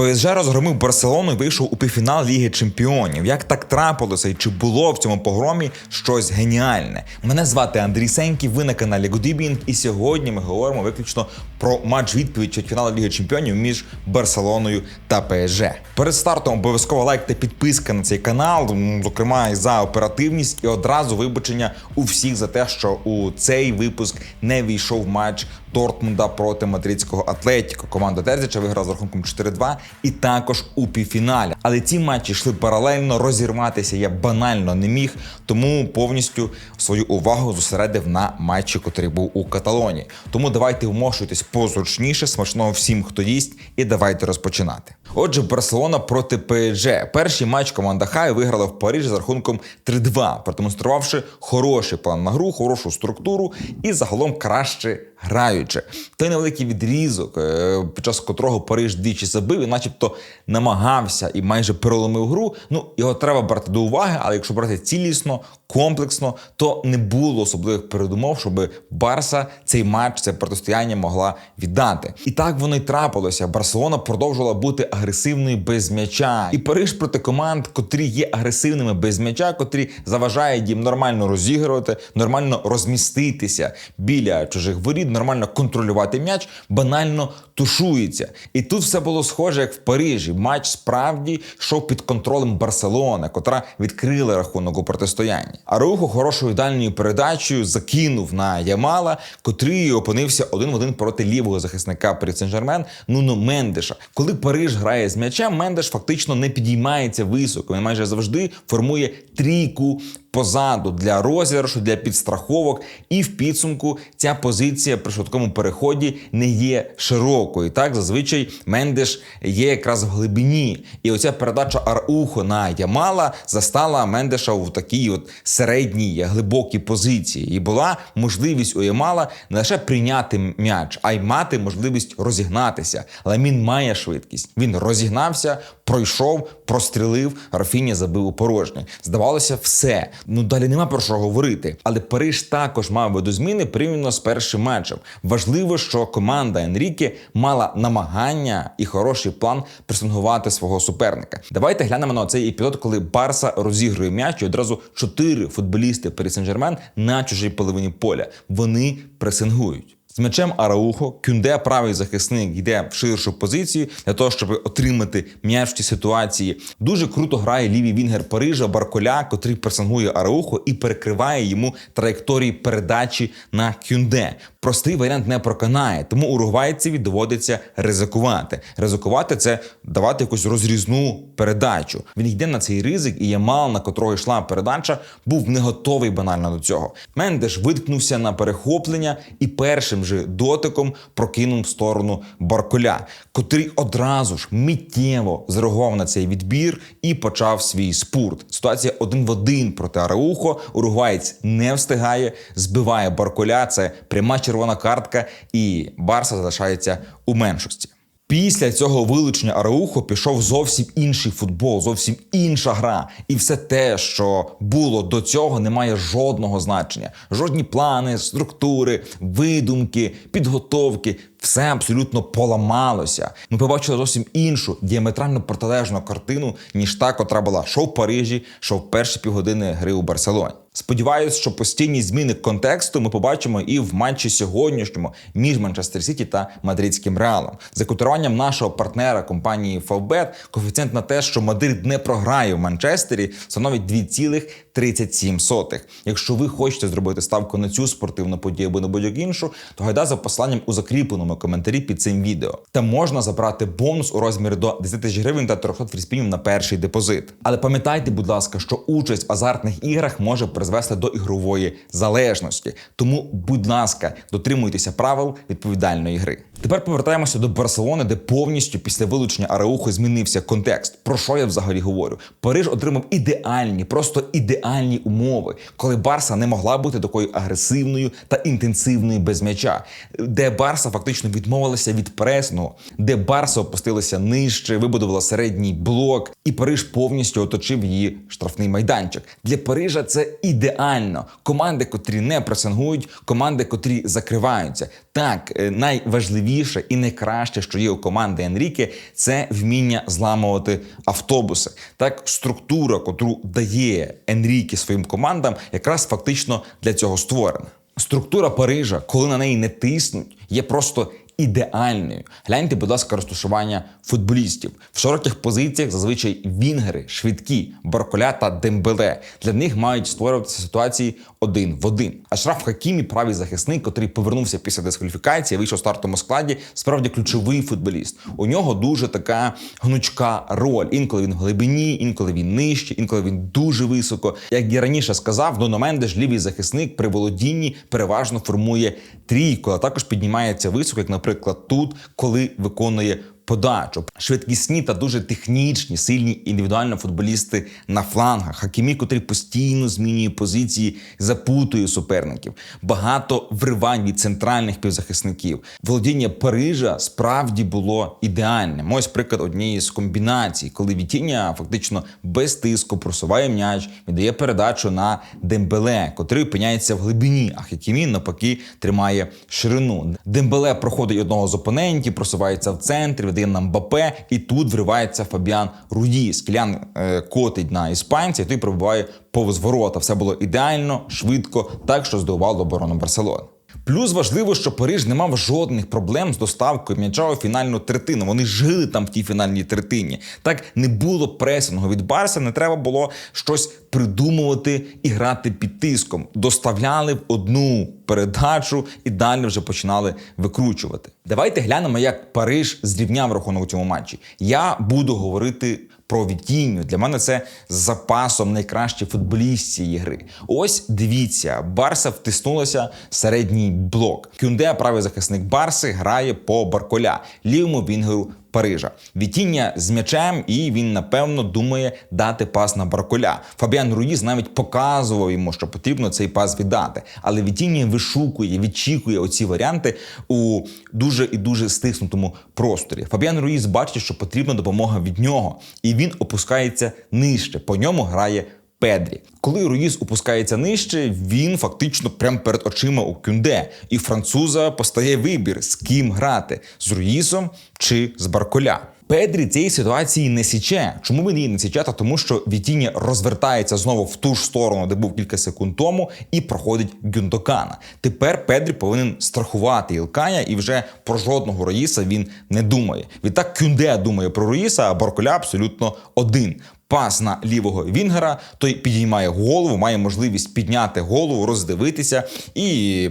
ПСЖ розгромив Барселону і вийшов у півфінал Ліги Чемпіонів. Як так трапилося і чи було в цьому погромі щось геніальне? Мене звати Андрій Сеньків, ви на каналі Goodibing, і сьогодні ми говоримо виключно про матч відповідь чвертьфіналу Ліги Чемпіонів між Барселоною та ПСЖ. Перед стартом обов'язково лайк та підписка на цей канал, зокрема і за оперативність, і одразу вибачення у всіх за те, що у цей випуск не війшов матч Дортмунда проти мадридського Атлетіко. Команда Терзіча виграла з рахунком 4-2 і також у півфіналі. Але ці матчі йшли паралельно. Розірватися я банально не міг, тому повністю свою увагу зосередив на матчі, який був у Каталонії. Тому давайте вмошуйтесь позручніше. Смачного всім, хто їсть, і давайте розпочинати. Отже, Барселона проти ПСЖ. Перший матч команда Хай виграла в Парижі з рахунком 3-2, продемонструвавши хороший план на гру, хорошу структуру і загалом краще граючи. Той невеликий відрізок, е, під час котрого Париж двічі забив і начебто намагався і майже переломив гру. Ну, його треба брати до уваги, але якщо брати цілісно, комплексно, то не було особливих передумов, щоб Барса цей матч, це протистояння могла віддати. І так воно й трапилося. Барселона продовжувала бути агресивною без м'яча. І Париж проти команд, котрі є агресивними без м'яча, котрі заважають їм нормально розігрувати, нормально розміститися біля чужих воріт, нормально контролювати м'яч, банально тушується. І тут все було схоже, як в Парижі. Матч справді йшов під контролем Барселони, котра відкрила рахунок у протистоянні. А руху хорошою дальньою передачею закинув на Ямала, котрий опинився один в один проти лівого захисника Парі Сен-Жермен Нуно Мендеша. Коли Париж грає з м'ячем, Мендеш фактично не підіймається високо. Він майже завжди формує трійку позаду для розіграшу, для підстраховок, і в підсумку ця позиція при швидкому переході не є широкою. Так зазвичай Мендеш є якраз в глибині. І оця передача Арухо на Ямала застала Мендеша в такій от середній глибокій позиції. І була можливість у Ямала не лише прийняти м'яч, а й мати можливість розігнатися. Але він має швидкість. Він розігнався, пройшов, прострілив. Рафіня забив у порожнє. Здавалося, все. Ну далі нема про що говорити. Але Париж також мав видозміни порівняно з першим матчем. Важливо, що команда Енріке мала намагання і хороший план пресингувати свого суперника. Давайте глянемо на цей епізод, коли Барса розігрує м'яч і одразу чотири футболісти Парі Сен-Жермен на чужій половині поля. Вони пресингують. М'ячем Араухо Кюнде, правий захисник, йде в ширшу позицію для того, щоб отримати м'яч в цій ситуації. Дуже круто грає лівий вінгер Парижа Барколя, котрий пресингує Араухо і перекриває йому траєкторії передачі на Кюнде. Простий варіант не проканає, тому уругвайцеві доводиться ризикувати. Ризикувати це давати якусь розрізну передачу. Він йде на цей ризик, і Ямал, на котрого йшла передача, був не готовий банально до цього. Мендеш виткнувся на перехоплення і першим же дотиком прокинув в сторону Барколя, котрий одразу ж миттєво зреагував на цей відбір і почав свій спорт. Ситуація один в один проти Араухо. Уругваєць не встигає, збиває Барколя. Це пряма червона картка, і Барса залишається у меншості. Після цього вилучення Араухо пішов зовсім інший футбол, зовсім інша гра. І все те, що було до цього, не має жодного значення. Жодні плани, структури, видумки, підготовки. Все абсолютно поламалося. Ми побачили зовсім іншу діаметрально протилежну картину, ніж та, котра була що в Парижі, що в перші півгодини гри у Барселоні. Сподіваюсь, що постійні зміни контексту ми побачимо і в матчі сьогоднішньому між Манчестер Сіті та Мадридським Реалом. За котируванням нашого партнера компанії Фавбет, коефіцієнт на те, що Мадрид не програє в Манчестері, становить 2,37. Якщо ви хочете зробити ставку на цю спортивну подію або на будь-яку іншу, то гайда за посланням у закріпленому коментарі під цим відео. Там можна забрати бонус у розмірі до 10 тисяч гривень та 300 фріспінів на перший депозит. Але пам'ятайте, будь ласка, що участь в азартних іграх може призвести до ігрової залежності. Тому, будь ласка, дотримуйтеся правил відповідальної гри. Тепер повертаємося до Барселони, де повністю після вилучення Араухи змінився контекст. Про що я взагалі говорю? Париж отримав ідеальні, просто ідеальні умови, коли Барса не могла бути такою агресивною та інтенсивною без м'яча, де Барса фактично відмовилася від пресного, де Барса опустилася нижче, вибудувала середній блок, і Париж повністю оточив її штрафний майданчик. Для Парижа це ідеально. Команди, котрі не пресингують, команди, котрі закриваються. Так, е, найважливіше найважливіше і найкраще, що є у команди Енріке, це вміння зламувати автобуси. Так, структура, котру дає Енріке своїм командам, якраз фактично для цього створена. Структура Парижа, коли на неї не тиснуть, є просто ідеальною. Гляньте, будь ласка, розташування футболістів. В широких позиціях зазвичай вінгери, швидкі, Барколя та Дембеле. Для них мають створюватися ситуації один в один. А Шраф Хакімі, правий захисник, котрий повернувся після дискваліфікації, вийшов в стартовому складі, справді ключовий футболіст. У нього дуже така гнучка роль. Інколи він в глибині, інколи він нижче, інколи він дуже високо. Як я раніше сказав, Доно Мендеш, лівий захисник при володінні переважно формує трійку, а також піднімається високо, як, наприклад, тут, коли виконує подачу. Швидкісні та дуже технічні, сильні індивідуально футболісти на флангах. Хакімі, котрий постійно змінює позиції, запутує суперників. Багато вривань від центральних півзахисників. Володіння Парижа справді було ідеальним. Ось приклад однієї з комбінацій, коли Вітіння фактично без тиску просуває м'яч, віддає передачу на Дембеле, котрий опиняється в глибині, а Хакімі навпаки тримає ширину. Дембеле проходить одного з опонентів, просувається в центрі, віддає на Мбапе, і тут вривається Фабіан Руї. Склян е, котить на іспанця, і той пробиває повз ворота. Все було ідеально, швидко, так що здивувало оборону Барселони. Плюс важливо, що Париж не мав жодних проблем з доставкою м'яча у фінальну третину. Вони жили там в тій фінальній третині. Так не було пресингу від Барса, не треба було щось придумувати і грати під тиском. Доставляли в одну передачу і далі вже починали викручувати. Давайте глянемо, як Париж зрівняв рахунок у цьому матчі. Я буду говорити. Про Вітінню. Для мене це з запасом найкращі футболіст цієї гри. Ось дивіться, Барса втиснулася в середній блок. Кюнде, правий захисник Барси, грає по Барколя, лівому вінгеру Парижа. Вітіння з м'ячем, і він напевно думає дати пас на Барколя. Фабіан Руїз навіть показував йому, що потрібно цей пас віддати. Але Вітіння вишукує, відчікує оці варіанти у дуже і дуже стиснутому просторі. Фабіан Руїз бачить, що потрібна допомога від нього, і він опускається нижче. По ньому грає. Педрі, коли Руїз опускається нижче, він фактично прямо перед очима у кюнде, і француза постає вибір, з ким грати з Руїзом чи з Барколя. Педрі цієї ситуації не січе. Чому він її не січе? Та тому що Вітіння розвертається знову в ту ж сторону, де був кілька секунд тому, і проходить Гюндокана. Тепер Педрі повинен страхувати Ілкая, і вже про жодного Руїса він не думає. Відтак Кюнде думає про Руїса, а Барколя абсолютно один. Пас на лівого Вінгера, той підіймає голову, має можливість підняти голову, роздивитися. І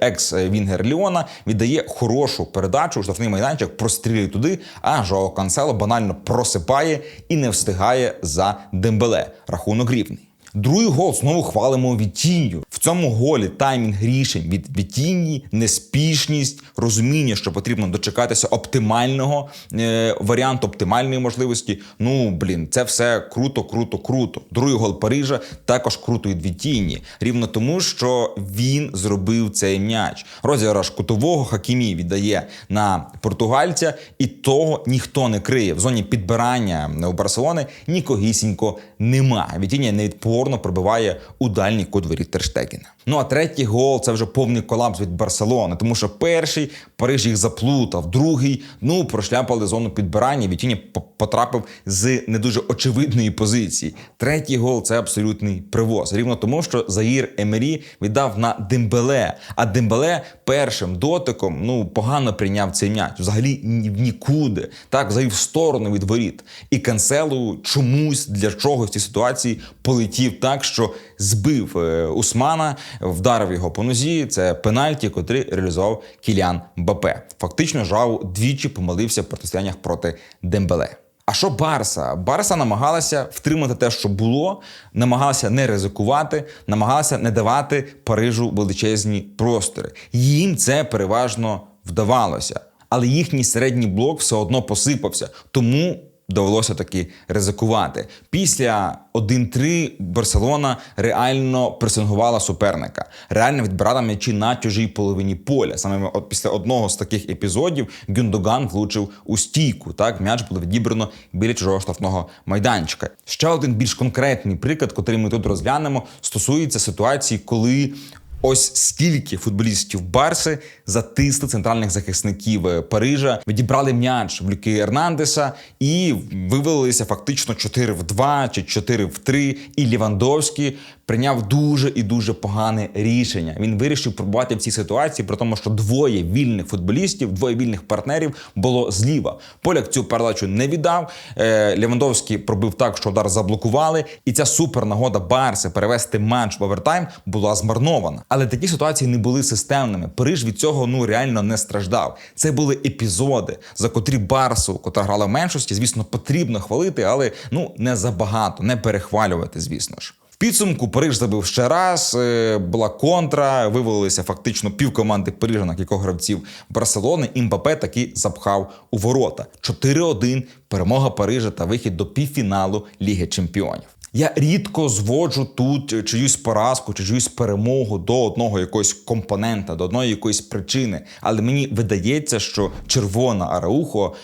екс-Вінгер Ліона віддає хорошу передачу, штрафний майданчик прострілює туди, а Жоао Канцело банально просипає і не встигає за Дембеле. Рахунок рівний. Другий гол знову хвалимо Вітінню. Цьому голі таймінг рішень від Вітінні, неспішність, розуміння, що потрібно дочекатися оптимального е, варіанту, оптимальної можливості. Ну блін, це все круто, круто, круто. Другий гол Парижа також круто від Вітінні. Рівно тому, що він зробив цей м'яч. Розіграш кутового Хакімі віддає на португальця, і того ніхто не криє. В зоні підбирання у Барселони нікогісінько немає. Вітіння невідпорно пробиває у дальній кут воріт Терштегіна. Ну а третій гол це вже повний колапс від Барселони, тому що перший Париж їх заплутав, другий ну прошляпали зону підбирання. Вітіння потрапив з не дуже очевидної позиції. Третій гол це абсолютний привоз. Рівно тому, що Заїр Емері віддав на Дембеле. А Дембеле першим дотиком ну погано прийняв цей м'яч. Взагалі в нікуди. Так, взагалі в сторону від воріт. І канцелу чомусь для чогось в цій ситуації полетів так, що збив е, Усмана, вдарив його по нозі. Це пенальті, котрий реалізував Кіліан Бапе. Фактично, Жау двічі помилився в протистояннях проти Дембеле. А що Барса? Барса намагалася втримати те, що було, намагалася не ризикувати, намагалася не давати Парижу величезні простори. Їм це переважно вдавалося, але їхній середній блок все одно посипався. Тому довелося таки ризикувати. Після 1-3 Барселона реально пресингувала суперника, реально відбирала м'ячі на чужій половині поля. Саме після одного з таких епізодів Гюндоган влучив у стійку. Так, м'яч було відібрано біля чужого штрафного майданчика. Ще один більш конкретний приклад, котрий ми тут розглянемо, стосується ситуації, коли Ось скільки футболістів Барси затисли центральних захисників е, Парижа, відібрали м'яч в Люки Ернандеса і вивелися фактично 4 в 2 чи 4 в 3. І Лівандовський прийняв дуже і дуже погане рішення. Він вирішив пробувати в цій ситуації, при тому, що двоє вільних футболістів, двоє вільних партнерів було зліва. Поляк цю передачу не віддав. Е, Лівандовський пробив так, що удар заблокували, і ця супернагода Барси перевести матч в овертайм була змарнована. Але такі ситуації не були системними. Париж від цього ну реально не страждав. Це були епізоди, за котрі Барсу, котра грала в меншості, звісно, потрібно хвалити, але ну не забагато, не перехвалювати, звісно ж. Підсумку Париж забив ще раз, е, була контра, вивалилися фактично пів команди Парижа на кількох гравців Барселони. Імпапе таки запхав у ворота. 4-1, перемога Парижа та вихід до півфіналу Ліги Чемпіонів. Я рідко зводжу тут чиюсь поразку, чи чиюсь перемогу до одного якогось компонента, до одної якоїсь причини. Але мені видається, що червона Араухо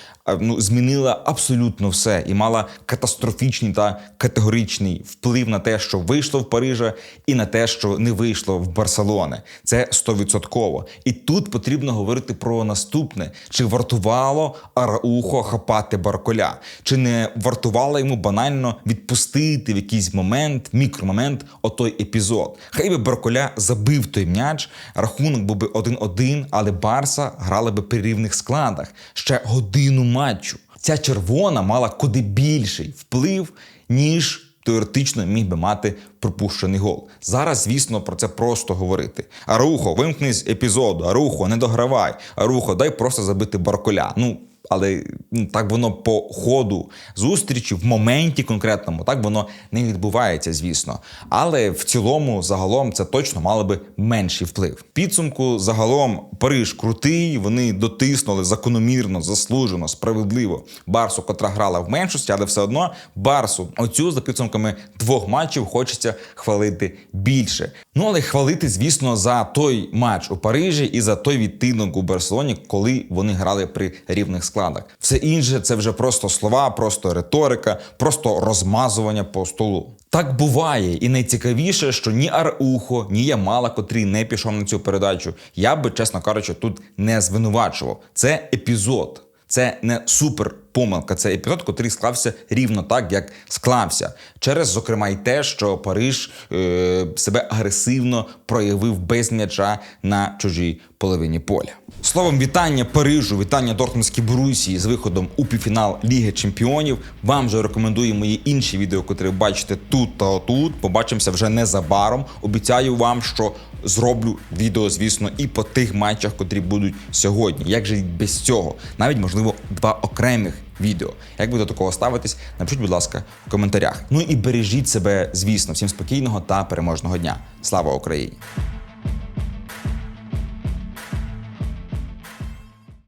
ну, змінила абсолютно все і мала катастрофічний та категоричний вплив на те, що вийшло в Парижа, і на те, що не вийшло в Барселони. Це стовідсотково. І тут потрібно говорити про наступне: чи вартувало Араухо хапати Барколя, чи не вартувало йому банально відпустити в якийсь момент, мікромомент, отой епізод. Хай би Барколя забив той м'яч, рахунок був би 1-1, але Барса грала би при рівних складах ще годину матчу. Ця червона мала куди більший вплив, ніж теоретично міг би мати пропущений гол. Зараз, звісно, про це просто говорити. Арухо, вимкни з епізоду, Арухо, не догравай. Арухо, дай просто забити Барколя. Ну, але ну, так воно по ходу зустрічі, в моменті конкретному, так воно не відбувається, звісно. Але в цілому, загалом, це точно мало би менший вплив. Підсумку загалом Париж крутий, вони дотиснули закономірно, заслужено, справедливо Барсу, котра грала в меншості, але все одно Барсу оцю за підсумками двох матчів хочеться хвалити більше. Ну але хвалити, звісно, за той матч у Парижі і за той відтинок у Барселоні, коли вони грали при рівних складах. Все інше це вже просто слова, просто риторика, просто розмазування по столу. Так буває, і найцікавіше, що ні Арухо, ні Ямала, котрий не пішов на цю передачу, я би, чесно кажучи, тут не звинувачував. Це епізод. Це не супер помилка, це епізод, котрий склався рівно так, як склався. Через, зокрема, й те, що Париж е, себе агресивно проявив без м'яча на чужій половині поля. Словом, вітання Парижу, вітання Дортмундській Борусії з виходом у півфінал Ліги Чемпіонів. Вам же рекомендую мої інші відео, котрі ви бачите тут та отут. Побачимося вже незабаром. Обіцяю вам, що зроблю відео, звісно, і по тих матчах, котрі будуть сьогодні. Як же без цього? Навіть можливо два окремих відео. Як ви до такого ставитесь? Напишіть, будь ласка, в коментарях. Ну і бережіть себе, звісно, всім спокійного та переможного дня. Слава Україні!